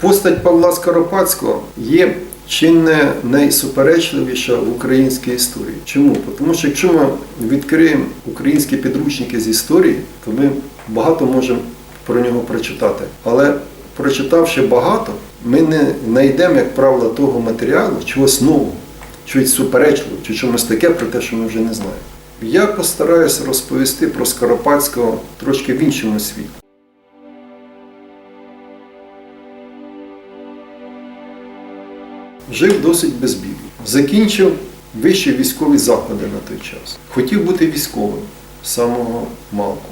Постать Павла Скоропадського є чи не найсуперечливіша в українській історії. Чому? Тому що якщо ми відкриємо українські підручники з історії, то ми багато можемо про нього прочитати. Але прочитавши багато, ми не знайдемо, як правило, того матеріалу, чогось нового, чогось суперечливого, чи чомусь таке про те, що ми вже не знаємо. Я постараюся розповісти про Скоропадського трошки в іншому світі. Жив досить безбідно. Закінчив вищі військові заходи на той час. Хотів бути військовим з самого малку.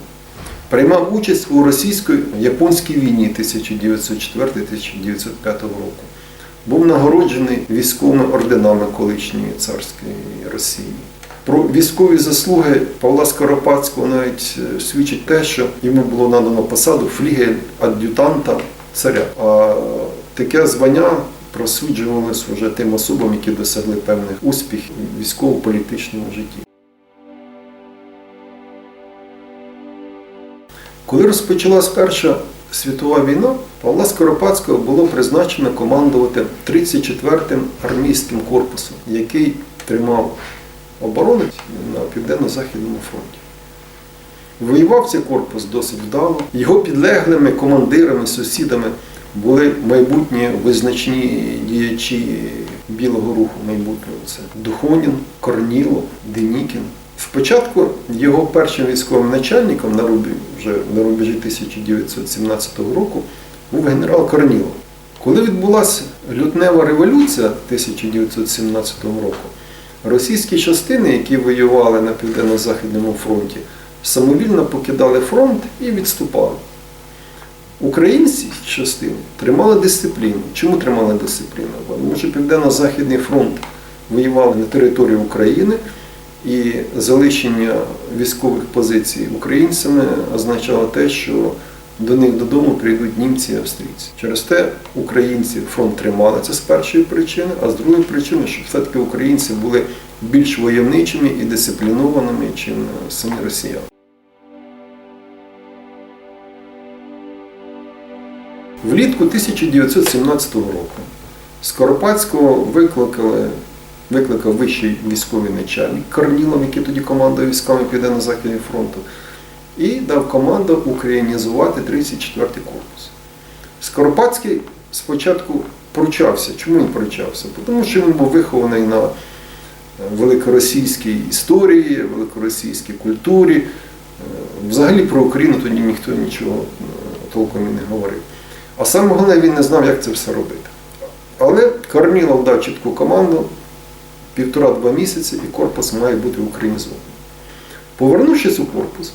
Приймав участь у російсько-японській війні 1904-1905 року. Був нагороджений військовими орденами колишньої царської Росії. Про військові заслуги Павла Скоропадського навіть е, свідчить те, що йому було надано посаду флігель ад'ютанта царя. А таке звання просуджувалось вже тим особам, які досягли певних успіхів у військово-політичному житті. Коли розпочалась Перша світова війна, Павла Скоропадського було призначено командувати 34-м армійським корпусом, який тримав оборону на південно-західному фронті. Воював цей корпус досить вдало. Його підлеглими командирами, сусідами були майбутні визначні діячі білого руху майбутнього. Це Духонін, Корніло, Денікін. Спочатку його першим військовим начальником на рубі, вже на рубежі 1917 року був генерал Корніло. Коли відбулася лютнева революція 1917 року, російські частини, які воювали на південно-західному фронті, самовільно покидали фронт і відступали. Українці частини тримали дисципліну. Чому тримали дисципліну? Тому що Південно-Західний фронт воював на території України, і залишення військових позицій українцями означало те, що до них додому прийдуть німці і австрійці. Через те українці фронт тримали це з першої причини, а з другої причини, щоб все-таки українці були більш войовничими і дисциплінованими, ніж самі росіяни. Влітку 1917 року Скоропадського викликали, викликав вищий військовий начальник Корнілов, який тоді командував військами Південно-Західного фронту, і дав команду українізувати 34-й корпус. Скоропадський спочатку пручався. Чому він пручався? Тому що він був вихований на великоросійській історії, великоросійській культурі. Взагалі про Україну тоді ніхто нічого е, толком і не говорив. А саме головне, він не знав, як це все робити. Але Корнілов дав чітку команду, півтора-два місяці, і корпус має бути українізований. Повернувшись у корпус,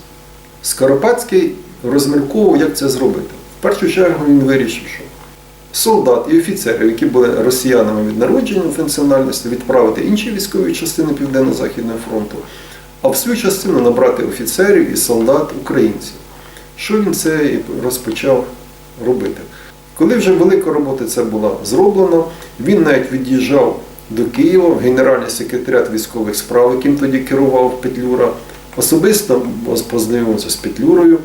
Скоропадський розмірковував, як це зробити. В першу чергу він вирішив, що солдат і офіцерів, які були росіянами від народження в національності, відправити інші військові частини Південно-Західного фронту, а в свою частину набрати офіцерів і солдат українців. Що він це розпочав робити? Коли вже велика робота це була зроблена, він навіть від'їжджав до Києва, в Генеральний секретаріат військових справ, яким тоді керував Петлюра, особисто познайомився з Петлюрою.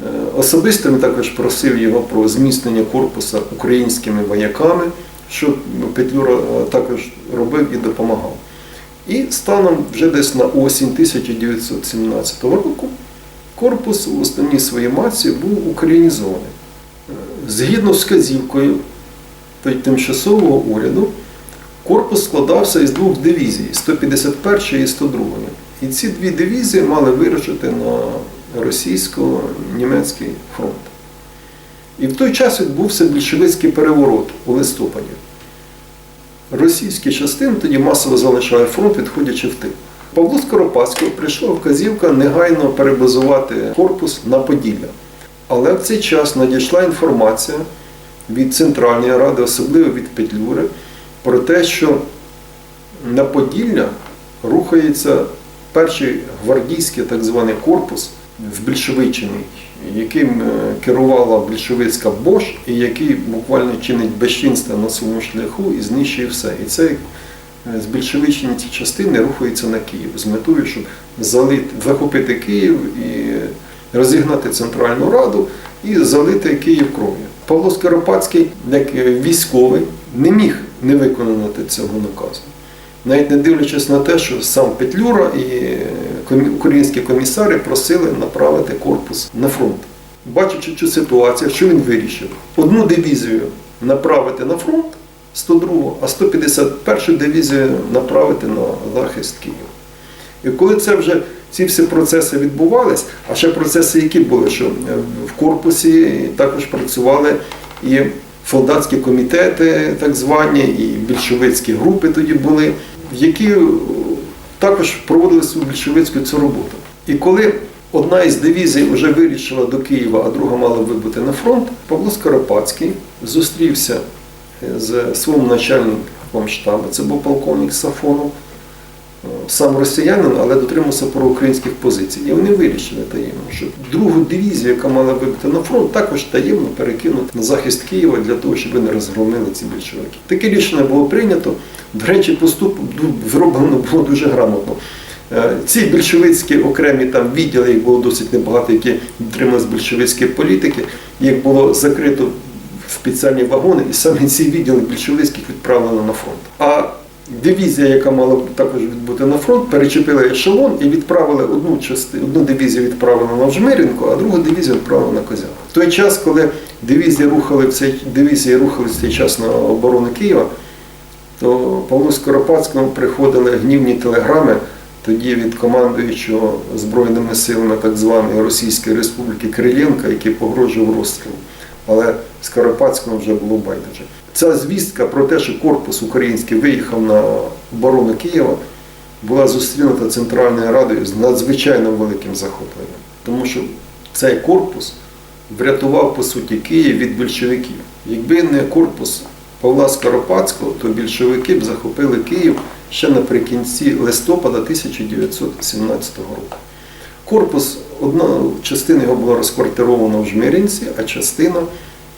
Е, Особисто він також просив його про зміцнення корпуса українськими вояками, що Петлюра е, також робив і допомагав. І станом вже десь на осінь 1917 року корпус у основній своїй масі був українізований. Згідно з вказівкою тимчасового уряду, корпус складався із двох дивізій 151 і 102. І ці дві дивізії мали вирушити на російсько-німецький фронт. І в той час відбувся більшовицький переворот у листопаді. Російські частини тоді масово залишали фронт, відходячи в тил. Павлу Скоропадського прийшла вказівка негайно перебазувати корпус на Поділля. Але в цей час надійшла інформація від Центральної Ради, особливо від Петлюри, про те, що на Поділля рухається перший гвардійський так званий корпус збільшовичений, яким е, керувала більшовицька Бош, і який буквально чинить безчинство на своєму шляху і знищує все. І цей е, збільшовичені ці частини рухаються на Київ з метою, щоб залити, захопити Київ і розігнати Центральну Раду і залити Київ кров'ю. Павло Скоропадський, як військовий, не міг не виконати цього наказу. Навіть не дивлячись на те, що сам Петлюра і українські комісари просили направити корпус на фронт. Бачачи цю ситуацію, що він вирішив? Одну дивізію направити на фронт 102, а 151 дивізію направити на захист Києва. І коли це вже ці всі процеси відбувались, а ще процеси, які були, що е, в корпусі також працювали і солдатські комітети, так звані, і більшовицькі групи тоді були, які е, також проводили свою більшовицьку цю роботу. І коли одна із дивізій вже вирішила до Києва, а друга мала вибути на фронт, Павло Скоропадський зустрівся е, з своїм начальником штабу, це був полковник Сафонов, сам росіянин, але дотримався проукраїнських позицій. І вони вирішили таємно, що другу дивізію, яка мала вибити на фронт, також таємно перекинути на захист Києва для того, щоб не розгромили ці більшовики. Таке рішення було прийнято. До речі, поступ зроблено було дуже грамотно. Е, Ці більшовицькі окремі там відділи, їх було досить небагато, які дотримались більшовицької політики, їх було закрито в спеціальні вагони, і саме ці відділи більшовицьких відправлено на фронт. А дивізія, яка мала також відбути на фронт, перечепила ешелон і відправили одну частину, одну дивізію відправили на Жмирінку, а другу дивізію відправили на Козяк. В той час, коли дивізії рухали в цей дивізії рухали в цей час на оборону Києва, то Павлу Скоропадському приходили гнівні телеграми тоді від командуючого Збройними силами так званої Російської Республіки Кириленка, який погрожував розстрілом. Але Скоропадському вже було байдуже. Ця звістка про те, що корпус український виїхав на оборону Києва, була зустрінута Центральною Радою з надзвичайно великим захопленням. Тому що цей корпус врятував, по суті, Київ від більшовиків. Якби не корпус Павла Скоропадського, то більшовики б захопили Київ ще наприкінці листопада 1917 року. Корпус, одна частина його була розквартирована в Жмиринці, а частина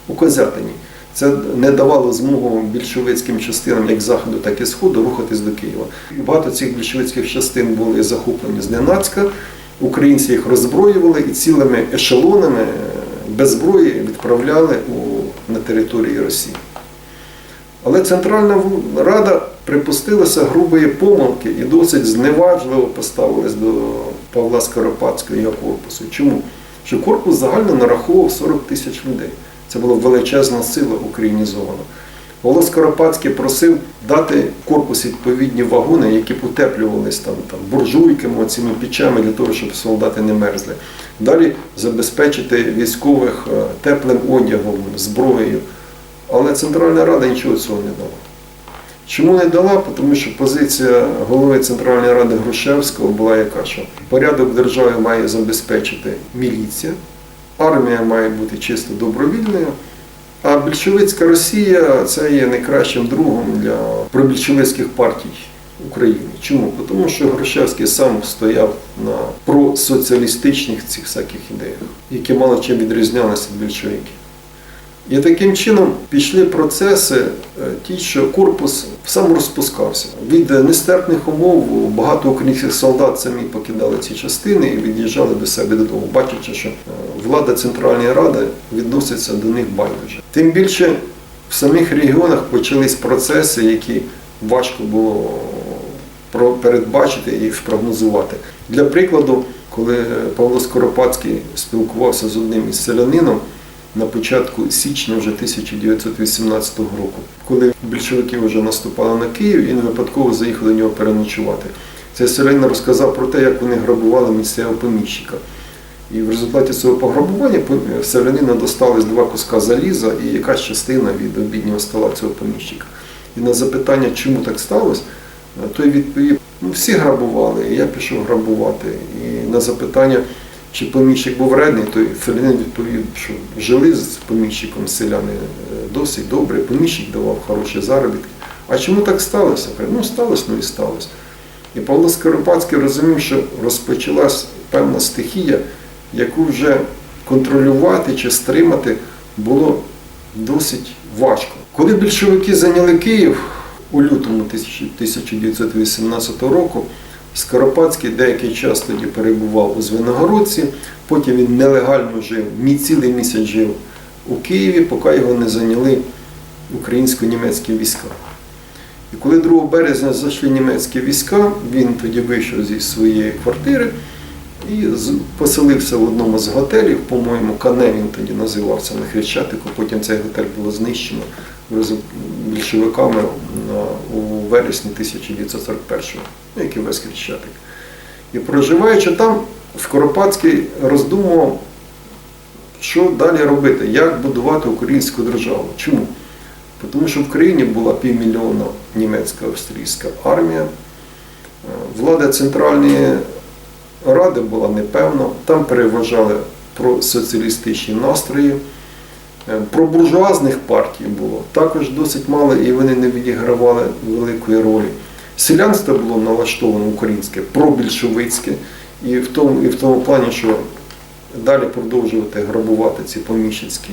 у Козятині. Це не давало змогу більшовицьким частинам як заходу, так і сходу рухатись до Києва. Багато цих більшовицьких частин були захоплені зненацька. Українці їх роззброювали і цілими ешелонами е, без зброї відправляли у, на території Росії. Але Центральна Рада припустилася грубої помилки і досить зневажливо поставилась до Павла Скоропадського його корпусу. Чому? Що корпус загально нараховував 40 тисяч людей. Це була величезна сила українізована. Павло Скоропадський просив дати корпус відповідні вагони, які утеплювалися там, там буржуйками, цими пічами для того, щоб солдати не мерзли. Далі забезпечити військових е, теплим одягом, зброєю. Але Центральна Рада нічого цього не дала. Чому не дала? Тому що позиція голови Центральної Ради Грушевського була яка, що порядок держави має забезпечити міліція, армія має бути чисто добровільною, а більшовицька Росія це є найкращим другом для пробільшовицьких партій України. Чому? Тому що Грушевський сам стояв на просоціалістичних цих всяких ідеях, які мало чим відрізнялися від більшовиків. І таким чином пішли процеси, е, ті, що корпус сам розпускався. Від нестерпних умов багато українських солдат самі покидали ці частини і від'їжджали до себе додому, бачачи, що е, влада Центральної Ради відноситься до них байдуже. Тим більше в самих регіонах почались процеси, які важко було передбачити і спрогнозувати. Для прикладу, коли Павло Скоропадський спілкувався з одним із селянином, на початку січня вже 1918 року, коли більшовики вже наступали на Київ, він випадково заїхав до нього переночувати. Цей селянин розказав про те, як вони грабували місцевого поміщика. І в результаті цього пограбування селянина досталось два куска заліза і якась частина від обіднього стола цього поміщика. І на запитання, чому так сталося, е, той відповів: ну всі грабували, і я пішов грабувати. І на запитання, чи поміщик був вредний, той селянин відповів, що жили з поміщиком селяни е, досить добре, поміщик давав хороші заробітки. А чому так сталося? Ну сталося, ну і сталося. І Павло Скоропадський розумів, що розпочалась певна стихія, яку вже контролювати чи стримати було досить важко. Коли більшовики зайняли Київ у лютому 1918 року, Скоропадський деякий час тоді перебував у Звенигородці, потім він нелегально жив, цілий місяць жив у Києві, поки його не зайняли українсько-німецькі війська. І коли 2 березня зайшли німецькі війська, він тоді вийшов зі своєї квартири і поселився в одному з готелів, по-моєму, Кане він тоді називався на Хрещатику, потім цей готель було знищено більшовиками на, у вересні 1941-го, ну, як і весь Хрещатик. І проживаючи там, Скоропадський роздумував, що далі робити, як будувати українську державу. Чому? Тому що в країні була півмільйона німецька австрійська армія, влада Центральної Ради була непевна, там переважали про соціалістичні настрої. Е, Про буржуазних партій було також досить мало, і вони не відігравали великої ролі. Селянство було налаштовано українське, пробільшовицьке, і в тому, і в тому плані, що далі продовжувати грабувати ці поміщицькі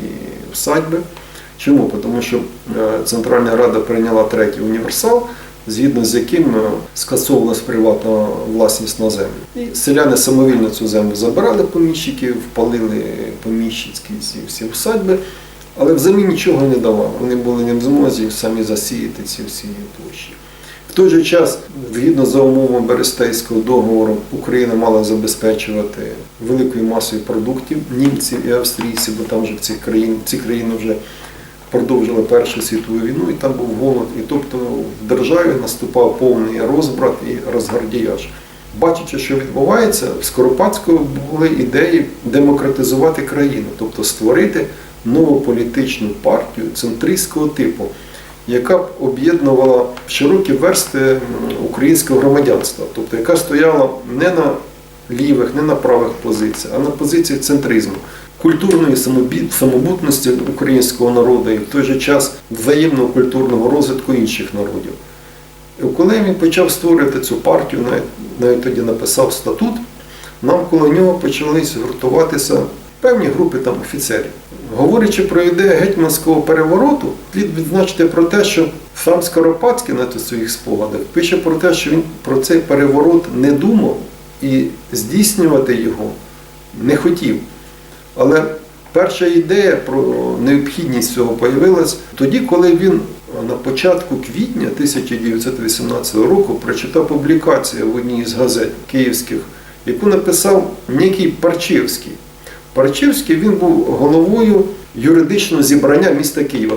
всадьби. Чому? Тому що е, Центральна Рада прийняла третій універсал, згідно з яким е, скасовувалась приватна власність на землю. І селяни самовільно цю землю забирали поміщиків, палили поміщицькі всі всадьби, але взамін нічого не давали. Вони були не в змозі самі засіяти ці всі площі. В той же час, згідно за умовами Берестейського договору, Україна мала забезпечувати великою масою продуктів німців і австрійців, бо там вже в ці країни, ці країни вже продовжили Першу світову війну, і там був голод. І тобто в державі наступав повний розбрат і розгардіяж. Бачачи, що відбувається, в Скоропадського були ідеї демократизувати країну, тобто створити нову політичну партію центристського типу, яка б об'єднувала широкі версти українського громадянства, тобто яка стояла не на лівих, не на правих позиціях, а на позиції центризму, культурної самобутності українського народу і в той же час взаємного культурного розвитку інших народів. І коли він почав створювати цю партію, навіть, навіть тоді написав статут, навколо нього почали згуртуватися певні групи там офіцерів. Говорячи про ідею гетьманського перевороту, слід відзначити про те, що сам Скоропадський на своїх спогадах пише про те, що він про цей переворот не думав і здійснювати його не хотів. Але перша ідея про необхідність цього появилась тоді, коли він на початку квітня 1918 року прочитав публікацію в одній із газет київських, яку написав некий Парчевський. Парчевський він був головою юридичного зібрання міста Києва.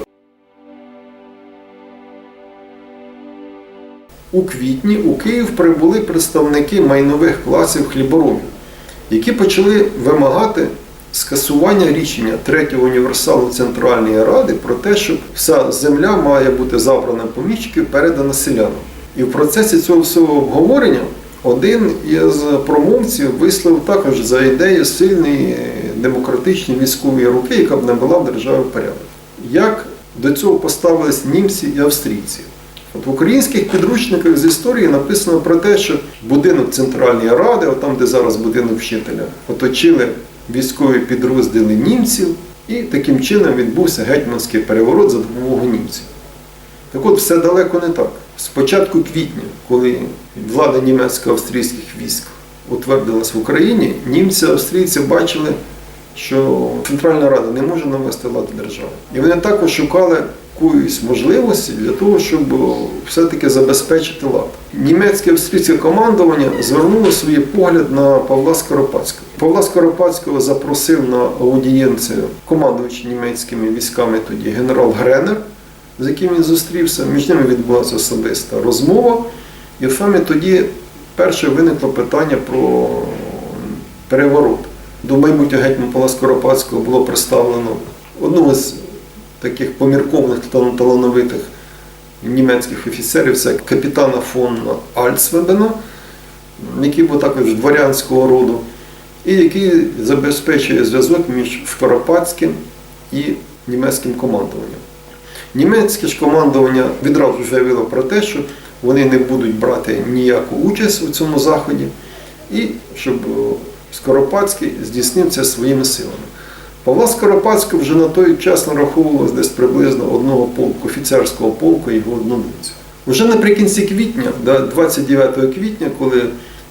У квітні у Київ прибули представники майнових класів хліборобів, які почали вимагати скасування рішення третього універсалу Центральної Ради про те, що вся земля має бути забрана поміщиків, передана селянам. І в процесі цього всього обговорення один із промовців висловив також за ідею сильної демократичної військової руки, яка б навела в державі порядок. Як до цього поставились німці і австрійці? От в українських підручниках з історії написано про те, що будинок Центральної Ради, от там, де зараз будинок вчителя, оточили військові підрозділи німців, і таким чином відбувся гетьманський переворот за допомогою німців. Так от все далеко не так. З початку квітня, коли влада німецько-австрійських військ утвердилась в Україні, німці австрійці бачили, що Центральна Рада не може навести лад в державі. І вони також шукали якоїсь можливості для того, щоб все-таки забезпечити лад. Німецьке австрійське командування звернуло свій погляд на Павла Скоропадського. Павла Скоропадського запросив на аудієнцію командувач німецькими військами тоді генерал Гренер, з яким він зустрівся. Між ними відбулася особиста розмова. І саме тоді перше виникло питання про переворот. До майбутнього гетьмана Павла Скоропадського було представлено одного з таких поміркованих талановитих німецьких офіцерів, це капітана фон Альцвебена, який був також дворянського роду, і який забезпечує зв'язок між Скоропадським і німецьким командуванням. Німецьке ж командування відразу заявило про те, що вони не будуть брати ніяку участь у цьому заході, і щоб Скоропадський здійснив це своїми силами. Павла Скоропадського вже на той час нараховувалось десь приблизно одного полку, офіцерського полку його однодумців. Уже наприкінці квітня, 29 квітня, коли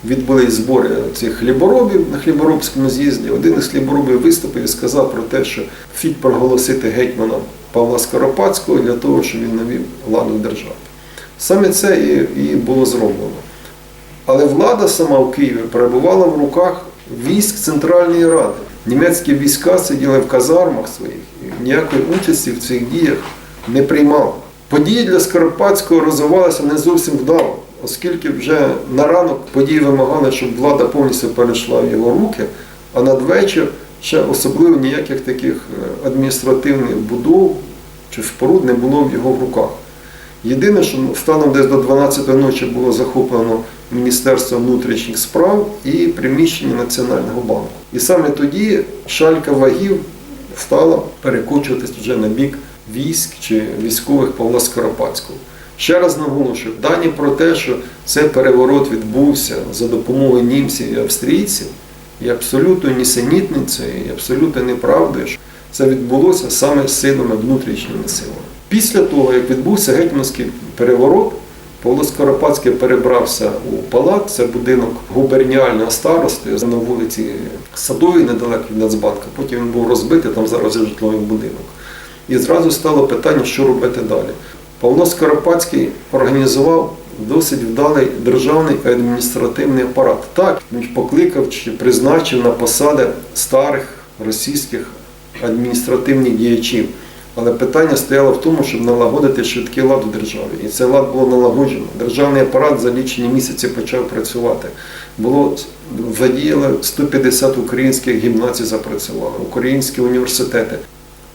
відбулись збори цих хліборобів на хліборобському з'їзді. Один із хліборобів виступив і сказав про те, що фіт проголосити гетьмана Павла Скоропадського для того, щоб він навів ладу в державі. Саме це і, і було зроблено. Але влада сама в Києві перебувала в руках військ Центральної Ради. Німецькі війська сиділи в казармах своїх і ніякої участі в цих діях не приймали. Події для Скоропадського розвивалися не зовсім вдало, оскільки вже на ранок події вимагали, щоб влада повністю перейшла в його руки, а надвечір ще особливо ніяких таких е, адміністративних будов чи споруд не було в його в руках. Єдине, що станом десь до 12 ночі було захоплено Міністерство внутрішніх справ і приміщення Національного банку. І саме тоді шалька вагів стала перекочуватись вже на бік військ чи військових Павла Скоропадського. Ще раз наголошую, дані про те, що цей переворот відбувся за допомогою німців і австрійців, є абсолютно нісенітницею, і абсолютно неправдою. Це відбулося саме силами внутрішніми силами. Після того, як відбувся гетьманський переворот, Павло Скоропадський перебрався у палат, це будинок губерніального старости на вулиці Садовій, недалеко від Нацбанка. Потім він був розбитий, там зараз є житловий будинок. І зразу стало питання, що робити далі. Павло Скоропадський організував досить вдалий державний адміністративний апарат. Так, він покликав чи призначив на посади старих російських адміністративних діячів. Але питання стояло в тому, щоб налагодити швидкий лад у державі. І цей лад було налагоджено. Державний апарат за лічені місяці почав працювати. Було задіяли 150 українських гімназій запрацювали, українські університети.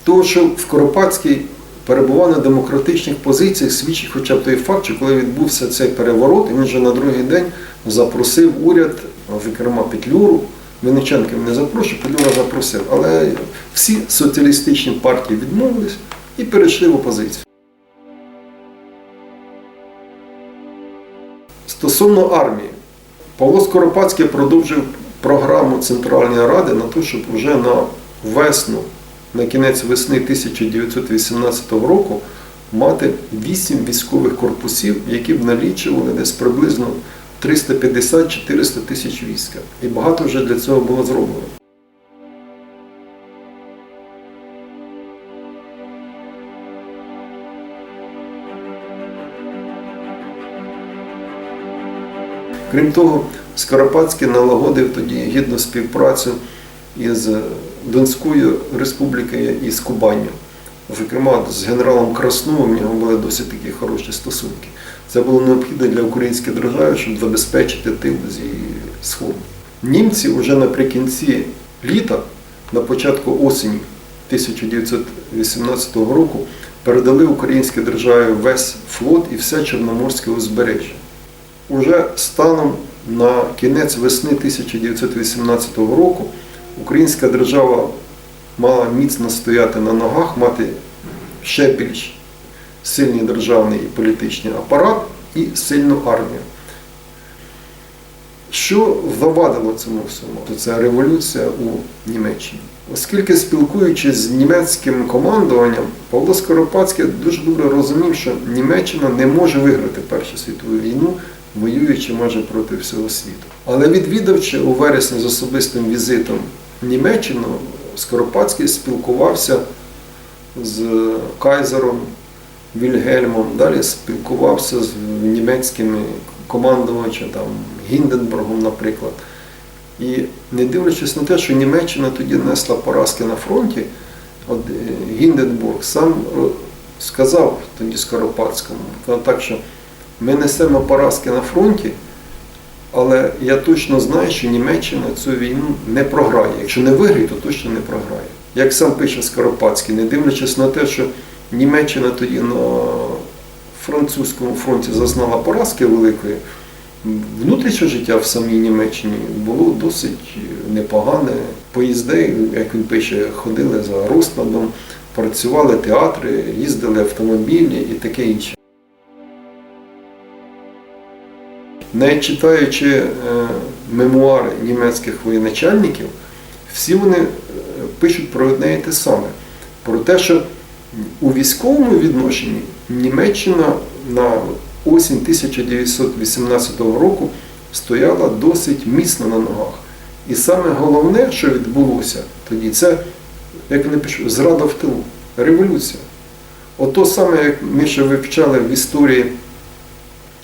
Того, що в Скоропадський перебував на демократичних позиціях, свідчить хоча б той факт, що коли відбувся цей переворот, він вже на другий день запросив уряд, зокрема Петлюру, Винниченків не запрошував, Петлюра запросив. Але всі соціалістичні партії відмовились і перейшли в опозицію. Стосовно армії, Павло Скоропадський продовжив програму Центральної Ради на те, щоб вже на весну, на кінець весни 1918 року мати 8 військових корпусів, які б налічували десь приблизно 350-400 тисяч війська. І багато вже для цього було зроблено. Крім того, Скоропадський налагодив тоді гідну співпрацю із Донською республікою і з Кубанню. Зокрема, з генералом Красновим в нього були досить такі хороші стосунки. Це було необхідно для української держави, щоб забезпечити тил з сходу. Німці вже наприкінці літа, на початку осені 1918 року, передали українській державі весь флот і все Чорноморське узбережжя. Уже станом на кінець весни 1918 року українська держава мала міцно стояти на ногах, мати ще більш сильний державний і політичний апарат і сильну армію. Що завадило цьому всьому? То це революція у Німеччині. Оскільки спілкуючись з німецьким командуванням, Павло Скоропадський дуже добре розумів, що Німеччина не може виграти Першу світову війну, воюючи майже проти всього світу. Але відвідавши у вересні з особистим візитом Німеччину, Скоропадський спілкувався з кайзером Вільгельмом, далі спілкувався з німецькими командувачами, там, Гінденбургом, наприклад. І не дивлячись на те, що Німеччина тоді несла поразки на фронті, от Гінденбург сам сказав тоді Скоропадському, так що ми несемо поразки на фронті, але я точно знаю, що Німеччина цю війну не програє. Якщо не виграє, то точно не програє. Як сам пише Скоропадський, не дивлячись на те, що Німеччина тоді на французькому фронті зазнала поразки великої, внутрішнє життя в самій Німеччині було досить непогане. Поїзди, як він пише, ходили за розкладом, працювали театри, їздили автомобілі і таке інше. Навіть читаючи е, мемуари німецьких воєначальників, всі вони е, пишуть про одне і те саме. Про те, що у військовому відношенні Німеччина на осінь 1918 року стояла досить міцно на ногах. І саме головне, що відбулося тоді, це, як вони пишуть, зрада в тилу, революція. Ото саме, як ми ще вивчали в історії,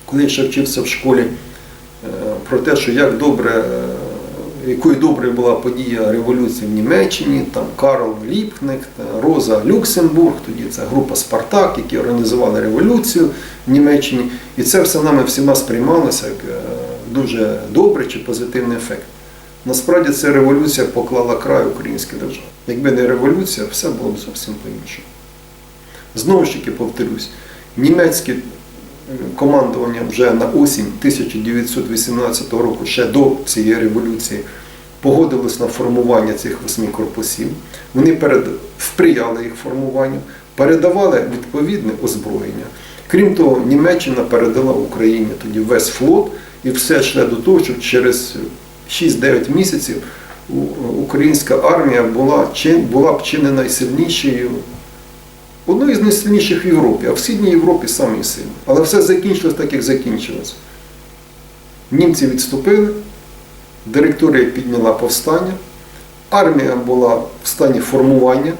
коли я ще вчився в школі, е, про те, що як добре, е, якою доброю була подія революції в Німеччині, там Карл Ліпкнек, та Роза Люксембург, тоді це група Спартак, які організували революцію в Німеччині. І це все нами всіма сприймалося як е, дуже добрий чи позитивний ефект. Насправді ця революція поклала край українській державі. Якби не революція, все було б зовсім по-іншому. Знову ж таки повторюсь, німецьке е, командування вже на осінь 1918 року, ще до цієї революції, погодилось на формування цих восьми корпусів. Вони перед, вприяли їх формуванню, передавали відповідне озброєння. Крім того, Німеччина передала Україні тоді весь флот і все йшло до того, щоб через 6-9 місяців українська армія була, була б чи не найсильнішою одною з найсильніших в Європі, а в Східній Європі самі сильні. Але все закінчилось так, як закінчилось. Німці відступили, директорія підняла повстання, армія була в стані формування,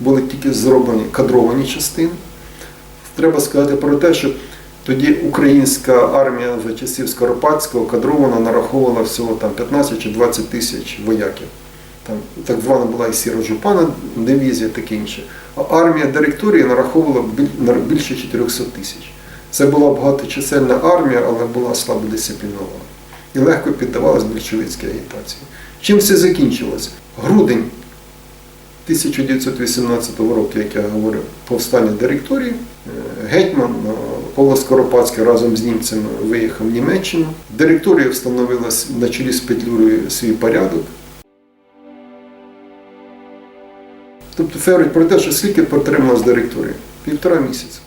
були тільки зроблені кадровані частини. Треба сказати про те, що тоді українська армія за часів Скоропадського кадрована нараховувала всього там 15 чи 20 тисяч вояків. Там так звана була і сіро-жупана дивізія, таке інше. А армія директорії нараховувала більше 400 тисяч. Це була багаточисельна армія, але була слабо дисциплінована. І легко піддавалась більшовицькій агітації. Чим все закінчилося? Грудень 1918 року, як я говорив, повстання директорії, е, гетьман е, Павло Скоропадський разом з німцями виїхав в Німеччину. Директорія встановила на чолі з Петлюрою свій порядок. Тобто Феррі про те, що скільки протрималась директорія? Півтора місяця.